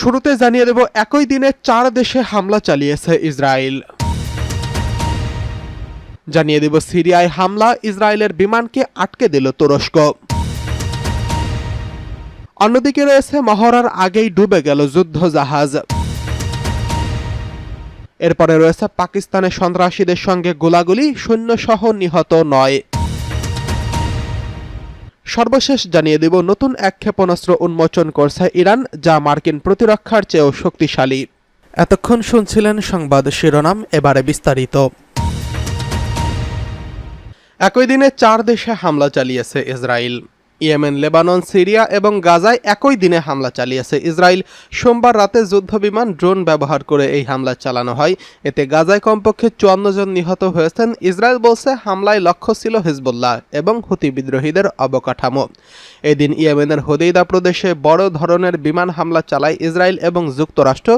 শুরুতে জানিয়ে দেব, একই দিনে চার দেশে হামলা চালিয়েছে ইসরায়েল। জানিয়ে দেব, সিরিয়ায় হামলা ইসরায়েলের বিমানকে আটকে দিল তুরস্ক। অন্যদিকে রয়েছে, মহড়ার আগেই ডুবে গেল যুদ্ধ জাহাজ এরপরে রয়েছে, পাকিস্তানের সন্ত্রাসীদের সঙ্গে গোলাগুলি সৈন্যসহ নিহত নয়। সর্বশেষ জানিয়ে দেব নতুন এক ক্ষেপণাস্ত্র উন্মোচন করছে ইরান, যা মার্কিন প্রতিরক্ষার চেয়েও শক্তিশালী। এতক্ষণ শুনছিলেন সংবাদ শিরোনাম, এবারে বিস্তারিত। একই দিনে চার দেশে হামলা চালিয়েছে ইসরায়েল। ইয়েমেন, লেবানন, সিরিয়া এবং গাজায় একই দিনে হামলা চালিয়েছে ইসরায়েল। সোমবার রাতে যুদ্ধবিমান ড্রোন ব্যবহার করে এই হামলা চালানো হয়। এতে গাজায় কমপক্ষে চুয়ান্ন জন নিহত হয়েছেন। ইসরায়েল বলছে, হামলায় লক্ষ্য ছিল হিজবুল্লাহ এবং হুতি বিদ্রোহীদের অবকাঠামো। এদিন ইয়েমেনের হদেইদা প্রদেশে বড় ধরনের বিমান হামলা চালায় ইসরায়েল এবং যুক্তরাষ্ট্র।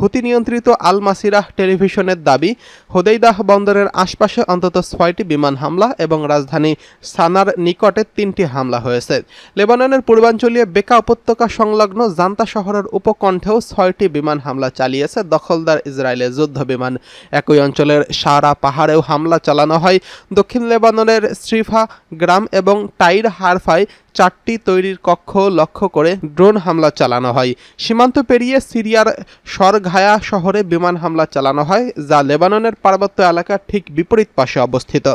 হুতি নিয়ন্ত্রিত আল মাসিরাহ টেলিভিশনের দাবি হোদেইদাহ বন্দরের আশপাশে অন্তত ছয়টি বিমান হামলা এবং রাজধানী সানার নিকটে তিনটি হামলা হয়েছে। লেবাননের পূর্বাঞ্চলীয় বেকা উপত্যকা সংলগ্ন জান্তা শহরের উপকণ্ঠেও ছয়টি বিমান হামলা চালিয়েছে দখলদার ইসরায়েলের যুদ্ধ বিমান একই অঞ্চলের সারা পাহাড়েও হামলা চালানো হয়। দক্ষিণ লেবাননের শ্রিফা গ্রাম এবং টাইর হারফায় চারটি তৈরির কক্ষ লক্ষ্য করে ড্রোন হামলা চালানো হয়। সীমান্ত পেরিয়ে সিরিয়ার সরঘায়া শহরে বিমান হামলা চালানো হয়, যা লেবাননের পার্বত্য এলাকার ঠিক বিপরীত পাশে অবস্থিত।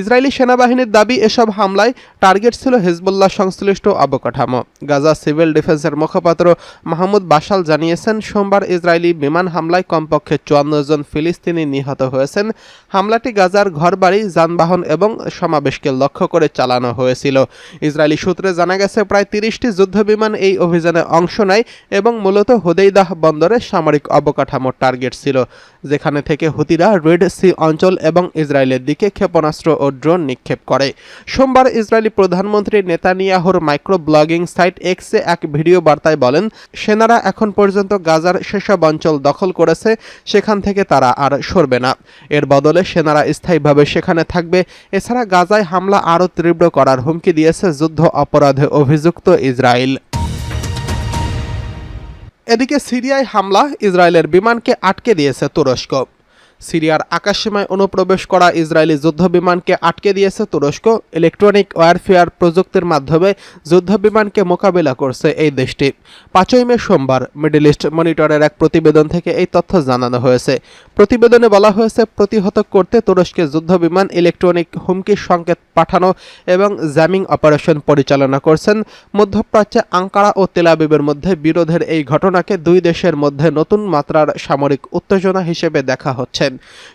ইসরায়েলি সেনাবাহিনীর দাবি, এসব হামলায় টার্গেট ছিল হেজবুল্লাহ সংশ্লিষ্ট অবকাঠামো। গাজা সিভিল ডিফেন্সের মুখপাত্র মাহমুদ বাসাল জানিয়েছেন, সোমবার ইসরায়েলি বিমান হামলায় কমপক্ষে চুয়ান্ন জন ফিলিস্তিনি নিহত হয়েছেন। হামলাটি গাজার ঘরবাড়ি, যানবাহন এবং সমাবেশকে লক্ষ্য করে চালানো হয়েছিল। ইসরায়েলি সূত্রে জানা গেছে, প্রায় তিরিশটি যুদ্ধবিমান এই অভিযানে অংশ নেয় এবং মূলত হুদেইদাহ বন্দরে সামরিক অবকাঠামোর টার্গেট ছিল, যেখানে থেকে হুতিরা রেড সি অঞ্চল এবং ইসরায়েলের দিকে ক্ষেপণাস্ত্র ও ড্রোন নিক্ষেপ করে। সোমবার ইসরায়েলি প্রধানমন্ত্রী নেতানিয়াহুর মাইক্রো ব্লগিং সাইট এক্সে এক ভিডিও বার্তায় বলেন, সেনারা এখন পর্যন্ত গাজার সেসব অঞ্চল দখল করেছে, সেখান থেকে তারা আর সরবে না। এর বদলে সেনারা স্থায়ীভাবে সেখানে থাকবে। এছাড়া গাজায় হামলা আরও তীব্র করার হুমকি দিয়েছে যুদ্ধ অপরাধে অভিযুক্ত ইসরায়েল। এদিকে সিরিয়ায় হামলা ইসরায়েলের বিমানকে আটকে দিয়েছে তুরস্ক। সিরিয়ার আকাশসীমায় অনুপ্রবেশ করা ইসরায়েলি যুদ্ধবিমানকে আটকে দিয়েছে তুরস্ক। ইলেকট্রনিক ওয়ারফেয়ার প্রযুক্তির মাধ্যমে যুদ্ধবিমানকে মোকাবিলা করছে এই দেশটি। পাঁচই মে সোমবার মিডল ইস্ট মনিটরের এক প্রতিবেদন থেকে এই তথ্য জানানো হয়েছে। প্রতিবেদনে বলা হয়েছে, প্রতিহত করতে তুরস্কের যুদ্ধবিমান, ইলেকট্রনিক হুমকির সংকেত পাঠানো এবং জ্যামিং অপারেশন পরিচালনা করছেন। মধ্যপ্রাচ্যে আঙ্কারা ও তেলাবিবের মধ্যে বিরোধের এই ঘটনাকে দুই দেশের মধ্যে নতুন মাত্রার সামরিক উত্তেজনা হিসেবে দেখা হচ্ছে।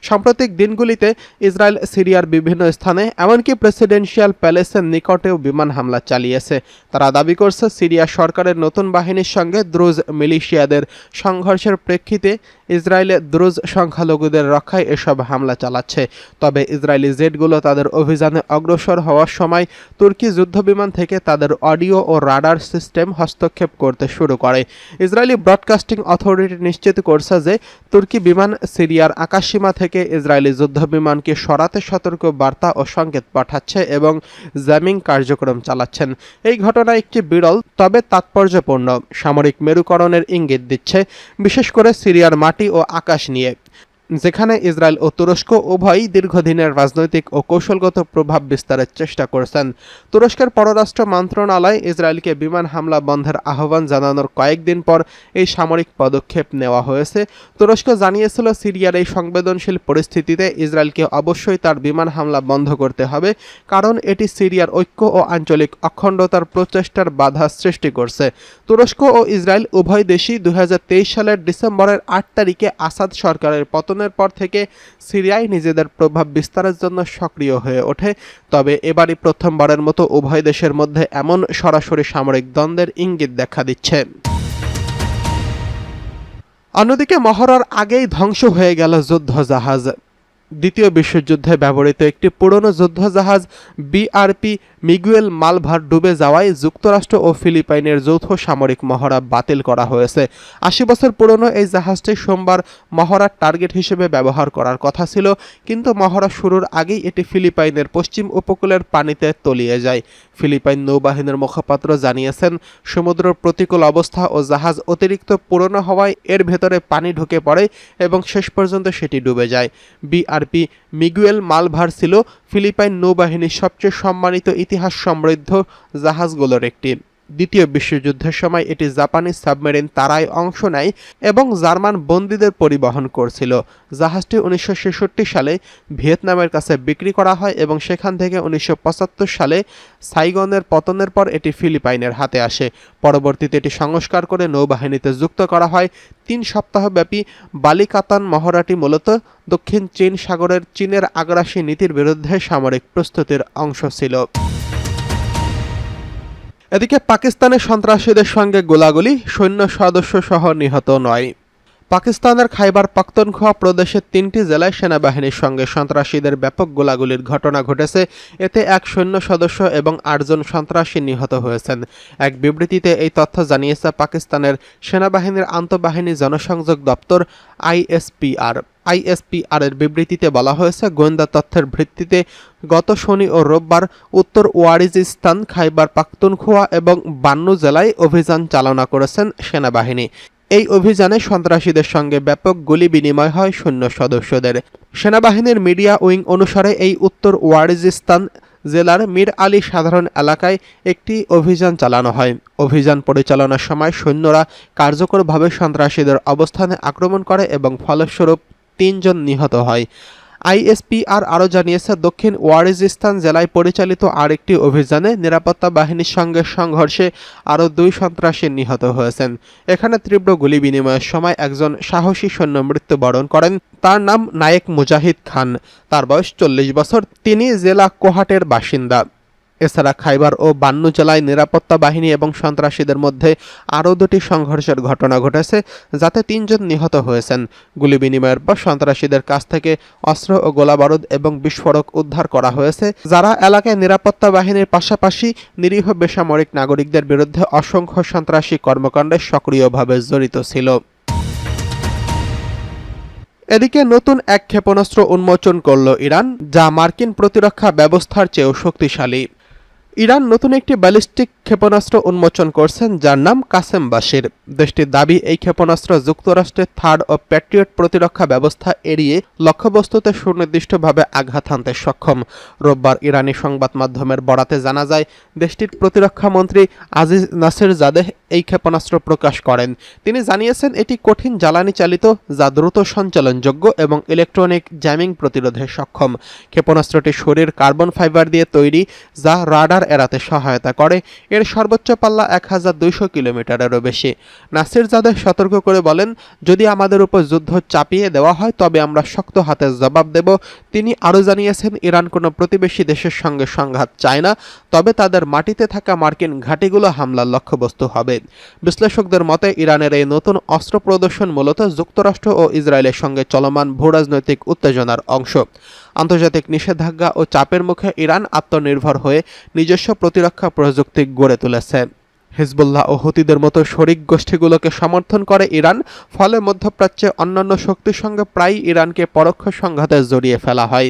সাম্প্রতিক দিনগুলিতে ইসরায়েল, সিরিয়ার বিভিন্ন স্থানে, এমনকি প্রেসিডেন্সিয়াল প্যালেসের নিকটেও বিমান হামলা চালিয়েছে। তারা দাবি করছে, সিরিয়া সরকারের নতুন বাহিনীর সঙ্গে দ্রুজ মিলিশিয়াদের সংঘর্ষের প্রেক্ষিতে ইসরায়েলে দ্রুজ সংখ্যালঘুদের রক্ষায় এসব হামলা চালাচ্ছে। তবে ইসরায়েলি জেটগুলো তাদের অভিযানে অগ্রসর হওয়ার সময় তুর্কি যুদ্ধবিমান থেকে তাদের অডিও ও রাডার সিস্টেম হস্তক্ষেপ করতে শুরু করে। ইসরায়েলি ব্রডকাস্টিং অথরিটি নিশ্চিত করছে যে তুর্কি বিমান সিরিয়ার আকাশসীমা থেকে ইসরায়েলি যুদ্ধবিমানকে সরাতে সতর্ক বার্তা ও সংকেত পাঠাচ্ছে এবং জ্যামিং কার্যক্রম চালাচ্ছেন। এই ঘটনা একটি বিরল, তবে তাৎপর্যপূর্ণ সামরিক মেরুকরণের ইঙ্গিত দিচ্ছে, বিশেষ করে সিরিয়ার মাটি ও আকাশ নিয়ে। যেখানে ইসরায়েল ও তুরস্ক উভয়ই দীর্ঘদিনের রাজনৈতিক ও কৌশলগত প্রভাব বিস্তারের চেষ্টা করছেন। তুরস্কের পররাষ্ট্র মন্ত্রণালয় ইসরায়েলকে বিমান হামলা বন্ধের আহ্বান জানানোর কয়েকদিন পর এই সামরিক পদক্ষেপ নেওয়া হয়েছে। তুরস্ক জানিয়েছিল, সিরিয়ার এই সংবেদনশীল পরিস্থিতিতে ইসরায়েলকে অবশ্যই তার বিমান হামলা বন্ধ করতে হবে, কারণ এটি সিরিয়ার ঐক্য ও আঞ্চলিক অখণ্ডতার প্রচেষ্টার বাধা সৃষ্টি করছে। তুরস্ক ও ইসরায়েল উভয় দেশই দুই হাজার তেইশ সালের ডিসেম্বরের আট তারিখে আসাদ সরকারের পতনের পর থেকে সিরিয়ায় নিজেদের প্রভাব বিস্তারের জন্য সক্রিয় হয়ে ওঠে। তবে এবারই প্রথমবারের মতো উভয় দেশের মধ্যে এমন সরাসরি সামরিক দ্বন্দ্বের ইঙ্গিত দেখা দিচ্ছে। অন্যদিকে মহড়ার আগেই ধ্বংস হয়ে গেল যুদ্ধ জাহাজ দ্বিতীয় বিশ্বযুদ্ধে ব্যবহৃত একটি পুরনো যুদ্ধজাহাজ বিআরপি মিগুয়েল মালভার ডুবে যাওয়ায় যুক্তরাষ্ট্র ও ফিলিপাইনের যৌথ সামরিক মহড়া বাতিল করা হয়েছে। আশি বছর পুরনো এই জাহাজটি সোমবার মহড়ার টার্গেট হিসেবে ব্যবহার করার কথা ছিল, কিন্তু মহড়া শুরুর আগেই এটি ফিলিপাইনের পশ্চিম উপকূলের পানিতে তলিয়ে যায়। ফিলিপাইন নৌবাহিনীর মুখপাত্র জানিয়েছেন সমুদ্রের প্রতিকূল অবস্থা ও জাহাজ অতিরিক্ত পুরনো হওয়ায় এর ভেতরে পানি ঢুকে পড়ে এবং শেষ পর্যন্ত সেটি ডুবে যায়। বিআরপি মিগুয়েল মালভার ছিল ফিলিপাইন নৌবাহিনীর সবচেয়ে সম্মানিত ইতিহাস সমৃদ্ধ জাহাজগুলোর একটি। দ্বিতীয় বিশ্বযুদ্ধের সময় এটি জাপানি সাবমেরিন তারায় অংশ নেয় এবং জার্মান বন্দীদের পরিবহন করছিল। জাহাজটি উনিশশো ছেষট্টি সালে ভিয়েতনামের কাছে বিক্রি করা হয় এবং সেখান থেকে উনিশশো পঁচাত্তর সালে সাইগনের পতনের পর এটি ফিলিপাইনের হাতে আসে। পরবর্তীতে এটি সংস্কার করে নৌবাহিনীতে যুক্ত করা হয়। তিন সপ্তাহব্যাপী বালিকাতান মহড়াটি মূলত দক্ষিণ চীন সাগরের চীনের আগ্রাসী নীতির বিরুদ্ধে সামরিক প্রস্তুতির অংশ ছিল। এদিকে পাকিস্তানের সন্ত্রাসীদের সঙ্গে গোলাগুলি সৈন্য সদস্য সহ নিহত নয়। পাকিস্তানের খাইবার পাখতুনখোয়া প্রদেশের তিনটি জেলায় সেনাবাহিনীর সঙ্গে সন্ত্রাসীদের ব্যাপক গোলাগুলির ঘটনা ঘটেছে। এতে এক সৈন্য সদস্য এবং আটজন সন্ত্রাসী নিহত হয়েছেন। এক বিবৃতিতে এই তথ্য জানিয়েছে পাকিস্তানের সেনাবাহিনীর আন্তঃবাহিনী জনসংযোগ দপ্তর আইএসপিআর। আইএসপিআর এর বিবৃতিতে বলা হয়েছে, গোয়েন্দা তথ্যের ভিত্তিতে গত শনি ও রোববার উত্তর ওয়ারিজিস্তান, খাইবার পাখতুনখোয়া এবং বান্নু জেলায় অভিযান চালনা করেছেন সেনাবাহিনী। এই অভিযানে সন্ত্রাসীদের সঙ্গে ব্যাপক গুলি বিনিময় হয় সৈন্য সদস্যদের। সেনাবাহিনীর মিডিয়া উইং অনুসারে এই উত্তর ওয়ারিজিস্তান জেলার মীর আলী সাধারণ এলাকায় একটি অভিযান চালানো হয়। অভিযান পরিচালনার সময় সৈন্যরা কার্যকরভাবে সন্ত্রাসীদের অবস্থানে আক্রমণ করে এবং ফলস্বরূপ তিনজন নিহত হয়। আইএসপিআর আরও জানিয়েছে, দক্ষিণ ওয়ারিজিস্তান জেলায় পরিচালিত আরেকটি অভিযানে নিরাপত্তা বাহিনীর সঙ্গে সংঘর্ষে আরও দুই সন্ত্রাসী নিহত হয়েছেন। এখানে তীব্র গুলি বিনিময়ের সময় একজন সাহসী সৈন্য মৃত্যুবরণ করেন। তার নাম নায়েক মুজাহিদ খান। তার বয়স চল্লিশ বছর। তিনি জেলা কোহাটের বাসিন্দা। এছাড়া খাইবার ও বান্নু জেলায় নিরাপত্তা বাহিনী এবং সন্ত্রাসীদের মধ্যে আরও দুটি সংঘর্ষের ঘটনা ঘটেছে, যাতে তিনজন নিহত হয়েছেন। গুলি বিনিময়ের পর সন্ত্রাসীদের কাছ থেকে অস্ত্র ও গোলাবারুদ এবং বিস্ফোরক উদ্ধার করা হয়েছে। যারা এলাকায় নিরাপত্তা বাহিনীর পাশাপাশি নিরীহ বেসামরিক নাগরিকদের বিরুদ্ধে অসংখ্য সন্ত্রাসী কর্মকাণ্ডে সক্রিয়ভাবে জড়িত ছিল। এদিকে নতুন এক ক্ষেপণাস্ত্র উন্মোচন করল ইরান, যা মার্কিন প্রতিরক্ষা ব্যবস্থার চেয়েও শক্তিশালী। ইরান নতুন একটি ব্যালিস্টিক ক্ষেপণাস্ত্র উন্মোচন করছেন, যার নাম কাসেম বাসির দেশটির দাবি, এই ক্ষেপণাস্ত্র যুক্তরাষ্ট্রের থার্ড ও প্যাট্রিয়ট প্রতিরক্ষা ব্যবস্থা এড়িয়ে লক্ষ্যবস্তুতে সুনির্দিষ্টভাবে আঘাত হানতে সক্ষম। রোববার ইরানি সংবাদ মাধ্যমের বরাতে জানা যায়, দেশটির প্রতিরক্ষা মন্ত্রী আজিজ নাসির জাদেহ এই ক্ষেপণাস্ত্র প্রকাশ করেন। তিনি জানিয়েছেন, এটি কঠিন জ্বালানি চালিত, যা দ্রুত সঞ্চালনযোগ্য এবং ইলেকট্রনিক জ্যামিং প্রতিরোধে সক্ষম। ক্ষেপণাস্ত্রটি শরীর কার্বন ফাইবার দিয়ে তৈরি, যা রাডার এড়াতে সহায়তা করে। এর সর্বোচ্চ পাল্লা এক হাজার দুইশো কিলোমিটারেরও বেশি। নাসির জাদেহ সতর্ক করে বলেন, যদি আমাদের উপর যুদ্ধ চাপিয়ে দেওয়া হয়, তবে আমরা শক্ত হাতে জবাব দেব। তিনি আরও জানিয়েছেন, ইরান কোনো প্রতিবেশী দেশের সঙ্গে সংঘাত চায় না, তবে তাদের মাটিতে থাকা মার্কিন ঘাঁটিগুলো হামলার লক্ষ্যবস্তু হবে। বিশ্লেষকদের মতে, ইরানের এই নতুন অস্ত্র প্রদর্শন মূলত যুক্তরাষ্ট্র ও ইসরায়েলের সঙ্গে চলমান ভূরাজনৈতিক উত্তেজনার অংশ। আন্তর্জাতিক নিষেধাজ্ঞা ও চাপের মুখে ইরান আত্মনির্ভর হয়ে নিজস্ব প্রতিরক্ষা প্রযুক্তি গড়ে তুলেছে। হিজবুল্লাহ ও হুতিদের মতো শরিক গোষ্ঠীগুলোকে সমর্থন করে ইরান, ফলে মধ্যপ্রাচ্যে অন্যান্য শক্তির সঙ্গে প্রায়ই ইরানকে পরোক্ষ সংঘাতে জড়িয়ে ফেলা হয়।